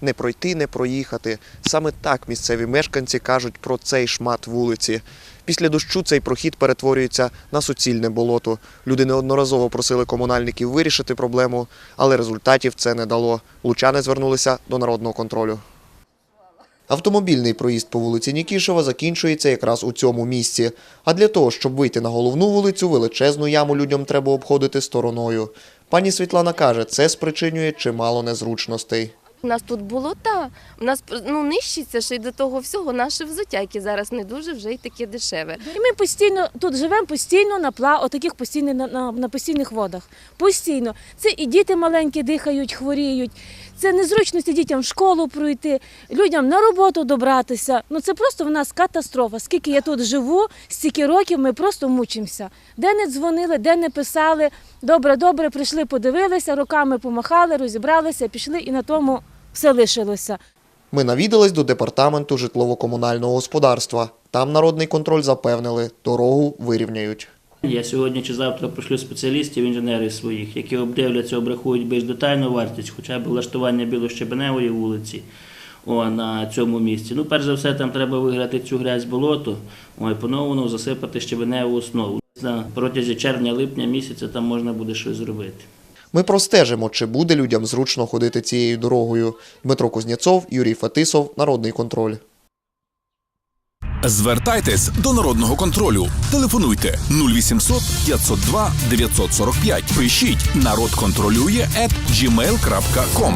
Не пройти, не проїхати. Саме так місцеві мешканці кажуть про цей шмат вулиці. Після дощу цей прохід перетворюється на суцільне болото. Люди неодноразово просили комунальників вирішити проблему, але результатів це не дало. Лучани звернулися до народного контролю. Автомобільний проїзд по вулиці Нікішева закінчується якраз у цьому місці. А для того, щоб вийти на головну вулицю, величезну яму людям треба обходити стороною. Пані Світлана каже, це спричинює чимало незручностей. У нас тут болота, у нас ну, нищиться ще й до того всього наше взуття, яке зараз не дуже вже й таке дешеве. І ми постійно тут живемо постійно на пла, отаких постійних на, на, на постійних водах. Постійно. Це і діти маленькі дихають, хворіють. Це незручності дітям в школу пройти, людям на роботу добратися. Ну це просто в нас катастрофа. Скільки я тут живу, стільки років ми просто мучимося. Де не дзвонили, де не писали. Добре, добре, прийшли, подивилися, руками помахали, розібралися, пішли і на тому все лишилося. Ми навідались до департаменту житлово-комунального господарства. Там народний контроль запевнили, дорогу вирівняють. Я сьогодні чи завтра пришлю спеціалістів, інженерів своїх, які обдивляться, обрахують більш детальну вартість, хоча б влаштування білощебеневої вулиці о, на цьому місці. Ну, перш за все, там треба виграти цю грязь болото, о, і по-новому засипати щебеневу основу. На протязі червня-липня місяця там можна буде щось зробити. Ми простежимо, чи буде людям зручно ходити цією дорогою. Дмитро Кузнєцов, Юрій Фетисов, Народний контроль. Звертайтесь до народного контролю. Телефонуйте 0800 502 945. Пишіть народ контролює at gmail.com.